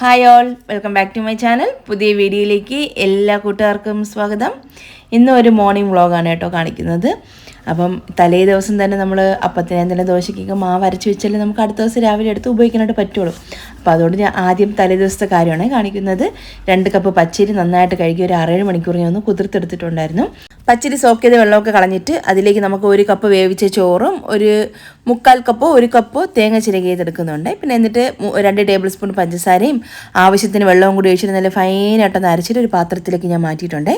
Hi all welcome back to my channel പുതിയ വീഡിയോയിലേക്ക് എല്ലാ കൂട്ടുകാർക്കും സ്വാഗതം. ഇന്ന് ഒരു മോർണിംഗ് വ്ളോഗാണ് കേട്ടോ കാണിക്കുന്നത്. അപ്പം തലേ ദിവസം തന്നെ നമ്മൾ അപ്പത്തിന് എന്തെങ്കിലും ദോശയ്ക്കൊക്കെ മാവ് അരച്ച് വെച്ചാലേ നമുക്ക് അടുത്ത ദിവസം രാവിലെ എടുത്ത് ഉപയോഗിക്കാനായിട്ട് പറ്റുള്ളൂ. അപ്പോൾ അതുകൊണ്ട് ഞാൻ ആദ്യം തലേ ദിവസത്തെ കാര്യമാണ് കാണിക്കുന്നത്. രണ്ട് കപ്പ് പച്ചരി നന്നായിട്ട് കഴുകി ഒരു ആറേഴ് മണിക്കൂർ ഞാൻ ഒന്ന് കുതിർത്തെടുത്തിട്ടുണ്ടായിരുന്നു. പച്ചരി സോക്ക് ചെയ്ത വെള്ളമൊക്കെ കളഞ്ഞിട്ട് അതിലേക്ക് നമുക്ക് ഒരു കപ്പ് വേവിച്ച ചോറും ഒരു മുക്കാൽ കപ്പോ ഒരു കപ്പോ തേങ്ങ ചിരകിയതെടുക്കുന്നുണ്ട് പിന്നെ എന്നിട്ട് രണ്ട് ടേബിൾ സ്പൂൺ പഞ്ചസാരയും ആവശ്യത്തിന് വെള്ളവും കൂടി ഒഴിച്ചിട്ട് നല്ല ഫൈനായിട്ടൊന്ന് അരച്ചിട്ട് ഒരു പാത്രത്തിലേക്ക് ഞാൻ മാറ്റിയിട്ടുണ്ട്.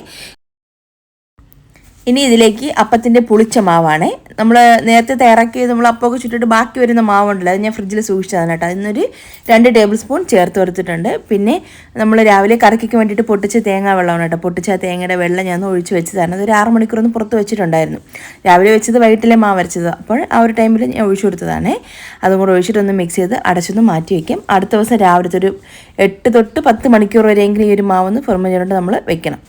ഇനി ഇതിലേക്ക് അപ്പത്തിന്റെ പുളിച്ച മാവാണ്. നമ്മൾ നേരത്തെ തയ്യാറാക്കി നമ്മൾ അപ്പമൊക്കെ ചുറ്റിട്ട് ബാക്കി വരുന്ന മാവുണ്ടല്ലോ അത് ഞാൻ ഫ്രിഡ്ജിൽ സൂക്ഷിച്ചതാണ് കേട്ടോ. അതിനൊരു രണ്ട് ടേബിൾ സ്പൂൺ ചേർത്ത് കൊടുത്തിട്ടുണ്ട്. പിന്നെ നമ്മൾ രാവിലെ കറക്കിക്ക് വേണ്ടിയിട്ട് പൊട്ടിച്ച തേങ്ങ വെള്ളമാണ് കേട്ടോ. പൊട്ടിച്ച തേങ്ങയുടെ വെള്ളം ഞാൻ ഒഴിച്ച് വെച്ചതാണ്. അതൊരു ആറ് മണിക്കൂറൊന്ന് പുറത്ത് വെച്ചിട്ടുണ്ടായിരുന്നു. രാവിലെ വെച്ചത് വൈകിട്ടിലെ മാവ് വരച്ചത് അപ്പോൾ ആ ഒരു ടൈമിൽ ഞാൻ ഒഴിച്ചു കൊടുത്തതാണ്. അതും കൂടെ ഒഴിച്ചിട്ടൊന്ന് മിക്സ് ചെയ്ത് അടച്ചൊന്ന് മാറ്റി വയ്ക്കും അടുത്ത ദിവസം രാവിലത്തെ ഒരു എട്ട് തൊട്ട് പത്ത് മണിക്കൂർ വരെയെങ്കിലും ഈ ഒരു മാവൊന്ന് ഫെർമെന്റ് നമ്മൾ വെക്കണം.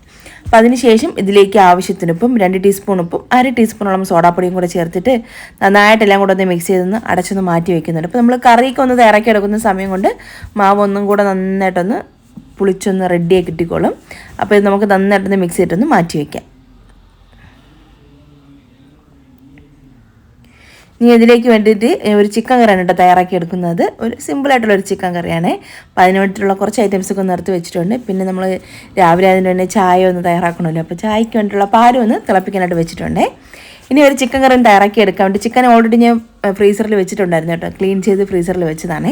അപ്പം അതിനുശേഷം ഇതിലേക്ക് ആവശ്യത്തിന് ഉപ്പും രണ്ട് ടീസ്പൂൺ ഉപ്പും അര ടീസ്പൂണോളം സോഡാപ്പൊടിയും കൂടെ ചേർത്തിട്ട് നന്നായിട്ട് എല്ലാം കൂടെ ഒന്ന് മിക്സ് ചെയ്തൊന്ന് അടച്ചൊന്ന് മാറ്റി വെക്കുന്നുണ്ട്. അപ്പോൾ നമ്മൾ കറിയൊക്കെ ഒന്ന് ഇറക്കി എടുക്കുന്ന സമയം കൊണ്ട് മാവ് ഒന്നും കൂടെ നന്നായിട്ടൊന്ന് പുളിച്ചൊന്ന് റെഡിയായി കിട്ടിക്കോളും. അപ്പോൾ ഇത് നമുക്ക് നന്നായിട്ടൊന്ന് മിക്സ് ചെയ്തിട്ടൊന്ന് മാറ്റി വയ്ക്കാം ഇനി ഇതിലേക്ക് വേണ്ടിയിട്ട് ഒരു ചിക്കൻ കറിയാണ് കേട്ടോ തയ്യാറാക്കി എടുക്കുന്നത്. ഒരു സിമ്പിളായിട്ടുള്ള ഒരു ചിക്കൻ കറിയാണ്. അപ്പോൾ അതിന് വേണ്ടിയിട്ടുള്ള കുറച്ച് ഐറ്റംസ് ഒക്കെ ഒന്ന് നിർത്തി വെച്ചിട്ടുണ്ട്. പിന്നെ നമ്മൾ രാവിലെ അതിന് വേണ്ടി ചായ ഒന്ന് തയ്യാറാക്കണമല്ലോ. അപ്പോൾ ചായക്ക് വേണ്ടിയിട്ടുള്ള പാലും ഒന്ന് തിളപ്പിക്കാനായിട്ട് വെച്ചിട്ടുണ്ട്. ഇനി ഒരു ചിക്കൻ കറി തയ്യാറാക്കി എടുക്കാൻ വേണ്ടി ചിക്കൻ ഓൾറെഡി ഞാൻ ഫ്രീസറിൽ വെച്ചിട്ടുണ്ടായിരുന്നു കേട്ടോ. ക്ലീൻ ചെയ്ത് ഫ്രീസറിൽ വെച്ചതാണ്.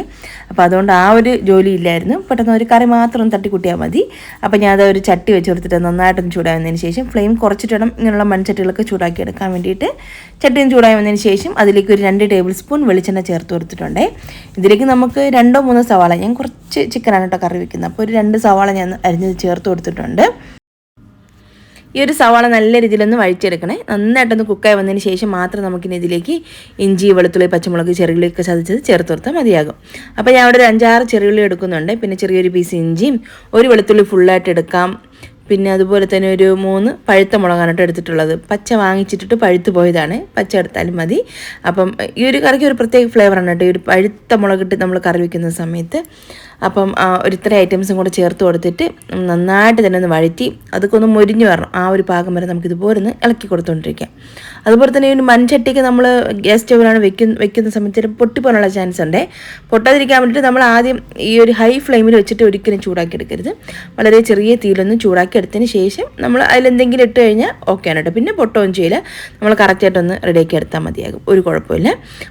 അപ്പോൾ അതുകൊണ്ട് ആ ഒരു ജോലി ഇല്ലായിരുന്നു. പെട്ടെന്ന് ഒരു കറി മാത്രം തട്ടിക്കൂട്ടിയാൽ മതി. അപ്പോൾ ഞാൻ അത് ഒരു ചട്ടി വെച്ച് കൊടുത്തിട്ട് നന്നായിട്ടൊന്ന് ചൂടാവുന്നതിന് ശേഷം ഫ്ലെയിം കുറച്ചിട്ട് വേണം ഇങ്ങനെയുള്ള മൺചട്ടികളൊക്കെ ചൂടാക്കി എടുക്കാൻ വേണ്ടിയിട്ട്. ചട്ടിയും ചൂടായി വന്നതിന് ശേഷം അതിലേക്ക് ഒരു രണ്ട് ടേബിൾ സ്പൂൺ വെളിച്ചെണ്ണ ചേർത്ത് കൊടുത്തിട്ടുണ്ട്. ഇതിലേക്ക് നമുക്ക് രണ്ടോ മൂന്നോ സവാള ഞാൻ കുറച്ച് ചിക്കനാണ് കേട്ടോ കറി വെക്കുന്നത്. അപ്പോൾ ഒരു രണ്ട് സവാള ഞാൻ അരിഞ്ഞത് ചേർത്ത് കൊടുത്തിട്ടുണ്ട്. ഈ ഒരു സവാള നല്ല രീതിയിലൊന്ന് വഴിച്ചെടുക്കണേ നന്നായിട്ടൊന്ന് കുക്കായി വന്നതിന് ശേഷം മാത്രം നമുക്കിനി ഇതിലേക്ക് ഇഞ്ചി വെളുത്തുള്ളി പച്ചമുളക് ചെറുള്ളിയൊക്കെ ചതച്ചത് ചേർത്ത് കൊടുത്താൽ മതിയാകും. അപ്പോൾ ഞാൻ അവിടെ ഒരു അഞ്ചാറ് ചെറുള്ളി എടുക്കുന്നുണ്ട്. പിന്നെ ചെറിയൊരു പീസ് ഇഞ്ചിയും ഒരു വെളുത്തുള്ളി ഫുള്ളായിട്ട് എടുക്കാം. പിന്നെ അതുപോലെ തന്നെ ഒരു മൂന്ന് പഴുത്ത മുളകാണ് എടുത്തിട്ടുള്ളത്. പച്ച വാങ്ങിച്ചിട്ടിട്ട് പഴുത്ത് പോയതാണ്. പച്ച എടുത്താലും മതി. അപ്പം ഈ ഒരു കറിക്ക് ഒരു പ്രത്യേക ഫ്ലേവറാണ് കേട്ടോ. ഈ ഒരു പഴുത്ത മുളകിട്ട് നമ്മൾ കറി വയ്ക്കുന്ന സമയത്ത്. അപ്പം ഒരിത്ര ഐറ്റംസും കൂടെ ചേർത്ത് കൊടുത്തിട്ട് നന്നായിട്ട് തന്നെ ഒന്ന് വഴറ്റി അതൊക്കെ ഒന്ന് മൊരിഞ്ഞ് വരണം. ആ ഒരു പാകം വരെ നമുക്ക് ഇതുപോലെ ഒന്ന് ഇളക്കി കൊടുത്തുകൊണ്ടിരിക്കാം അതുപോലെ തന്നെ ഈ ഒരു മൺചട്ടിക്ക് നമ്മൾ ഗ്യാസ് സ്റ്റൗവിലാണ് വെക്കുന്ന വെക്കുന്ന സമയത്ത് പൊട്ടിപ്പോകാനുള്ള ചാൻസ് ഉണ്ട്. പൊട്ടാതിരിക്കാൻ വേണ്ടിയിട്ട് നമ്മൾ ആദ്യം ഈ ഒരു ഹൈ ഫ്ലെയിമിൽ വെച്ചിട്ട് ഒരിക്കലും ചൂടാക്കി എടുക്കരുത്. വളരെ ചെറിയ തീയിലൊന്ന് ചൂടാക്കി എടുത്തതിന് ശേഷം നമ്മൾ അതിലെന്തെങ്കിലും ഇട്ട് കഴിഞ്ഞാൽ ആണ് കേട്ടോ. പിന്നെ പൊട്ടവും ചെയ്യില്ല. നമ്മൾ കറക്റ്റായിട്ടൊന്ന് റെഡിയാക്കി എടുത്താൽ മതിയാകും. ഒരു കുഴപ്പമില്ല.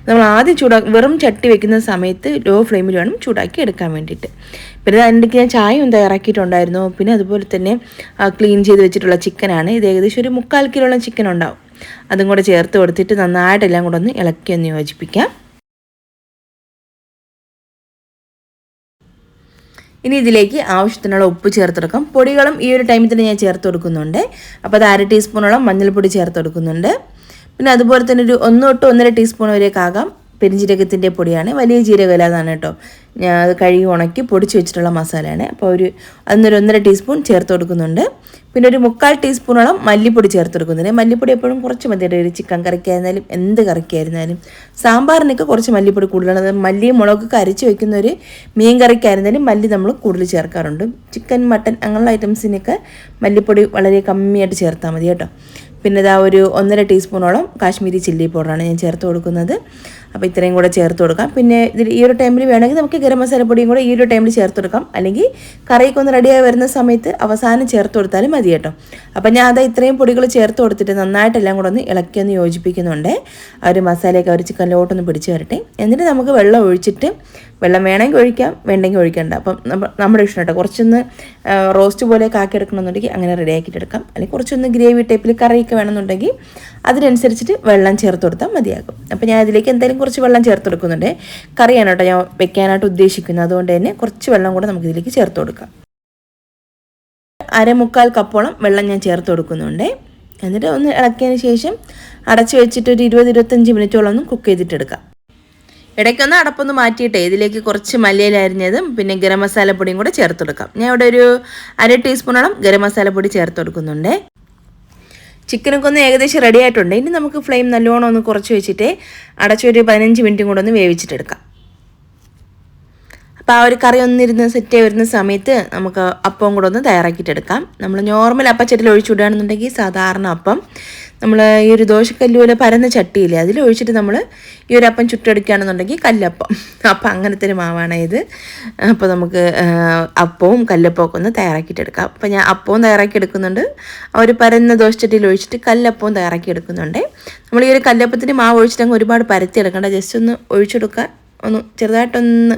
നമ്മൾ ആദ്യം ചൂടാ വെറും ചട്ടി വെക്കുന്ന സമയത്ത് ലോ ഫ്ലെയിമിൽ വേണം ചൂടാക്കി എടുക്കാൻ വേണ്ടിയിട്ട് പിന്നെ അതിന്റെ ഞാൻ ചായയും തയ്യാറാക്കിയിട്ടുണ്ടായിരുന്നു പിന്നെ അതുപോലെ തന്നെ ക്ലീൻ ചെയ്ത് വെച്ചിട്ടുള്ള ചിക്കനാണ് ഇത് ഏകദേശം ഒരു മുക്കാൽ കിലോളം ചിക്കൻ ഉണ്ടാവും. അതും കൂടെ ചേർത്ത് കൊടുത്തിട്ട് നന്നായിട്ട് എല്ലാം കൂടെ ഒന്ന് ഇളക്കി ഒന്ന് യോജിപ്പിക്കാം. ഇനി ഇതിലേക്ക് ആവശ്യത്തിനുള്ള ഉപ്പ് ചേർത്തെടുക്കാം പൊടികളും ഈ ഒരു ടൈമിൽ തന്നെ ഞാൻ ചേർത്ത് കൊടുക്കുന്നുണ്ട്. അപ്പോൾ അത് അര ടീസ്പൂണോളം മഞ്ഞൾപ്പൊടി ചേർത്ത് കൊടുക്കുന്നുണ്ട്. പിന്നെ അതുപോലെ തന്നെ ഒരു ഒന്ന് തൊട്ട് ഒന്നര ടീസ്പൂൺ വരെയൊക്കെ ആകാം. പെരിഞ്ജീരകത്തിന്റെ പൊടിയാണ്. വലിയ ജീരകല എന്നാണ് കേട്ടോ. ഞാൻ അത് കഴുകി ഉണക്കി പൊടിച്ച് വെച്ചിട്ടുള്ള മസാലയാണ്. അപ്പോൾ ഒരു അതിനൊരു ഒന്നര ടീസ്പൂൺ ചേർത്ത് കൊടുക്കുന്നുണ്ട്. പിന്നെ ഒരു മുക്കാൽ ടീസ്പൂണോളം മല്ലിപ്പൊടി ചേർത്ത് കൊടുക്കുന്നുണ്ട്. മല്ലിപ്പൊടി എപ്പോഴും കുറച്ച് മതി. ഒരു ചിക്കൻ കറിക്കായിരുന്നാലും എന്ത് കറിക്കായിരുന്നാലും. സാമ്പാറിനൊക്കെ കുറച്ച് മല്ലിപ്പൊടി കൂടുതലാണ്. മല്ലിയും മുളകൊക്കെ അരച്ച് വെക്കുന്ന ഒരു മീൻ കറിക്കായിരുന്നാലും മല്ലി നമ്മൾ കൂടുതൽ ചേർക്കാറുണ്ട്. ചിക്കൻ മട്ടൻ അങ്ങനെയുള്ള ഐറ്റംസിനൊക്കെ മല്ലിപ്പൊടി വളരെ കമ്മിയായിട്ട് ചേർത്താൽ മതി കേട്ടോ. പിന്നെ ഇതാ ഒരു ഒന്നര ടീസ്പൂണോളം കാശ്മീരി ചില്ലി പൗഡറാണ് ഞാൻ ചേർത്ത് കൊടുക്കുന്നത്. അപ്പോൾ ഇത്രയും കൂടെ ചേർത്ത് കൊടുക്കാം. പിന്നെ ഇതിൽ ഈ ഒരു ടൈമിൽ വേണമെങ്കിൽ നമുക്ക് ഗരം മസാലപ്പൊടിയും കൂടെ ഈ ഒരു ടൈമിൽ ചേർത്ത് കൊടുക്കാം. അല്ലെങ്കിൽ കറിയൊക്കെ ഒന്ന് റെഡിയായി വരുന്ന സമയത്ത് അവസാനം ചേർത്ത് കൊടുത്താലും മതി കേട്ടോ. അപ്പോൾ ഞാൻ അത് ഇത്രയും പൊടികൾ ചേർത്ത് കൊടുത്തിട്ട് നന്നായിട്ട് എല്ലാം കൂടെ ഒന്ന് ഇളക്കി ഒന്ന് യോജിപ്പിക്കുന്നുണ്ട്. ആ ഒരു മസാലയൊക്കെ ഒരു ചിക്കനിലോട്ടൊന്ന് പിടിച്ച് വരട്ടെ. എന്നിട്ട് നമുക്ക് വെള്ളം ഒഴിച്ചിട്ട് വെള്ളം വേണമെങ്കിൽ ഒഴിക്കാം വേണ്ടെങ്കിൽ ഒഴിക്കണ്ട. അപ്പം നമ്മുടെ ഇഷ്ടം കേട്ടോ. കുറച്ചൊന്ന് റോസ്റ്റ് പോലെ കാക്കി എടുക്കണമെന്നുണ്ടെങ്കിൽ അങ്ങനെ റെഡി ആക്കിയിട്ട് എടുക്കാം. അല്ലെങ്കിൽ കുറച്ചൊന്ന് ഗ്രേവി ടൈപ്പിൽ കറിയൊക്കെ വേണമെന്നുണ്ടെങ്കിൽ അതിനനുസരിച്ചിട്ട് വെള്ളം ചേർത്ത് കൊടുത്താൽ മതിയാകും. അപ്പോൾ ഞാൻ അതിലേക്ക് എന്തായാലും കുറച്ച് വെള്ളം ചേർത്ത് കൊടുക്കുന്നുണ്ട്. കറിയാണ് കേട്ടോ ഞാൻ വെക്കാനായിട്ട് ഉദ്ദേശിക്കുന്നത്. അതുകൊണ്ട് തന്നെ കുറച്ച് വെള്ളം കൂടെ നമുക്ക് ഇതിലേക്ക് ചേർത്ത് കൊടുക്കാം. അരമുക്കാൽ കപ്പോളം വെള്ളം ഞാൻ ചേർത്ത് കൊടുക്കുന്നുണ്ട്. എന്നിട്ട് ഒന്ന് ഇളക്കിയതിന് ശേഷം അടച്ച് വെച്ചിട്ട് ഒരു ഇരുപത് ഇരുപത്തഞ്ച് മിനിറ്റോളം ഒന്ന് കുക്ക് ചെയ്തിട്ടെടുക്കാം ഇടയ്ക്കൊന്ന് അടപ്പൊന്ന് മാറ്റിയിട്ടേ. ഇതിലേക്ക് കുറച്ച് മല്ലിയിലരിഞ്ഞതും പിന്നെ ഗരം മസാല പൊടിയും കൂടെ ചേർത്ത് കൊടുക്കാം. ഞാൻ ഇവിടെ ഒരു അര ടീസ്പൂണോളം ഗരം മസാല പൊടി ചേർത്ത് കൊടുക്കുന്നുണ്ട്. ചിക്കനൊക്കെ ഒന്ന് ഏകദേശം റെഡി ആയിട്ടുണ്ട്. ഇനി നമുക്ക് ഫ്ലെയിം നല്ലോണം ഒന്ന് കുറച്ച് വെച്ചിട്ട് അടച്ചൊരു പതിനഞ്ച് മിനിറ്റും കൂടെ ഒന്ന് വേവിച്ചിട്ടെടുക്കാം അപ്പോൾ ആ ഒരു കറി ഒന്നിരുന്ന് സെറ്റ് വരുന്ന സമയത്ത് നമുക്ക് അപ്പവും കൂടെ ഒന്ന് തയ്യാറാക്കിയിട്ടെടുക്കാം നമ്മൾ നോർമൽ അപ്പച്ചട്ടിൽ ഒഴിച്ചു വിടുകയാണെന്നുണ്ടെങ്കിൽ സാധാരണ അപ്പം. നമ്മൾ ഈ ഒരു ദോശക്കല്ല് പോലെ പരന്ന ചട്ടിയില്ലേ അതിൽ ഒഴിച്ചിട്ട് നമ്മൾ ഈ ഒരു അപ്പം ചുട്ടെടുക്കുകയാണെന്നുണ്ടെങ്കിൽ കല്ലപ്പം. അപ്പം അങ്ങനത്തെ ഒരു മാവാണ് ഇത്. അപ്പോൾ നമുക്ക് അപ്പവും കല്ലപ്പവും ഒക്കെ ഒന്ന് തയ്യാറാക്കിയിട്ടെടുക്കാം. അപ്പോൾ ഞാൻ അപ്പവും തയ്യാറാക്കി എടുക്കുന്നുണ്ട് ആ ഒരു പരന്ന ദോശച്ചട്ടിയിൽ ഒഴിച്ചിട്ട് കല്ലപ്പവും തയ്യാറാക്കി എടുക്കുന്നുണ്ട് നമ്മൾ ഈ ഒരു കല്ലപ്പത്തിന് മാവ് ഒഴിച്ചിട്ട് ഒരുപാട് പരത്തി എടുക്കണ്ട ജസ്റ്റ് ഒന്ന് ഒഴിച്ചെടുക്കുക. ഒന്ന് ചെറുതായിട്ടൊന്ന്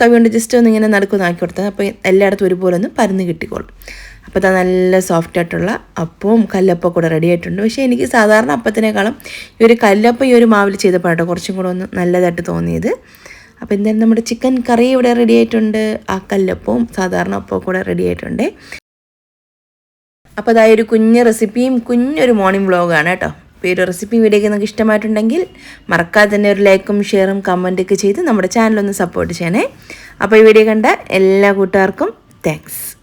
തവി കൊണ്ട് ജസ്റ്റ് ഒന്ന് ഇങ്ങനെ നടുക്കൊന്ന് ആക്കി കൊടുത്താൽ അപ്പോൾ എല്ലായിടത്തും ഒരുപോലെ ഒന്ന് പരന്ന് കിട്ടിക്കോളും. അപ്പോൾ നല്ല സോഫ്റ്റ് ആയിട്ടുള്ള അപ്പവും കല്ലപ്പം കൂടെ റെഡി ആയിട്ടുണ്ട്. പക്ഷേ എനിക്ക് സാധാരണ അപ്പത്തിനേക്കാളും ഈ ഒരു കല്ലപ്പം ഈ ഒരു മാവിൽ ചെയ്തപ്പോഴാണ് കുറച്ചും കൂടെ ഒന്ന് നല്ലതായിട്ട് തോന്നിയത്. അപ്പോൾ എന്തായാലും നമ്മുടെ ചിക്കൻ കറി ഇവിടെ റെഡി ആയിട്ടുണ്ട്. ആ കല്ലപ്പവും സാധാരണ അപ്പവും കൂടെ റെഡി ആയിട്ടുണ്ട്. അപ്പോൾ അതായൊരു കുഞ്ഞ് റെസിപ്പിയും കുഞ്ഞൊരു മോർണിംഗ് വ്ളോഗാണ് കേട്ടോ. അപ്പോൾ ഈ ഒരു റെസിപ്പി വീഡിയോ നിങ്ങൾക്ക് ഇഷ്ടമായിട്ടുണ്ടെങ്കിൽ മറക്കാതെ തന്നെ ഒരു ലൈക്കും ഷെയറും കമന്റൊക്കെ ചെയ്ത് നമ്മുടെ ചാനലൊന്ന് സപ്പോർട്ട് ചെയ്യണേ. അപ്പോൾ ഈ വീഡിയോ കണ്ട എല്ലാ കൂട്ടുകാർക്കും താങ്ക്സ്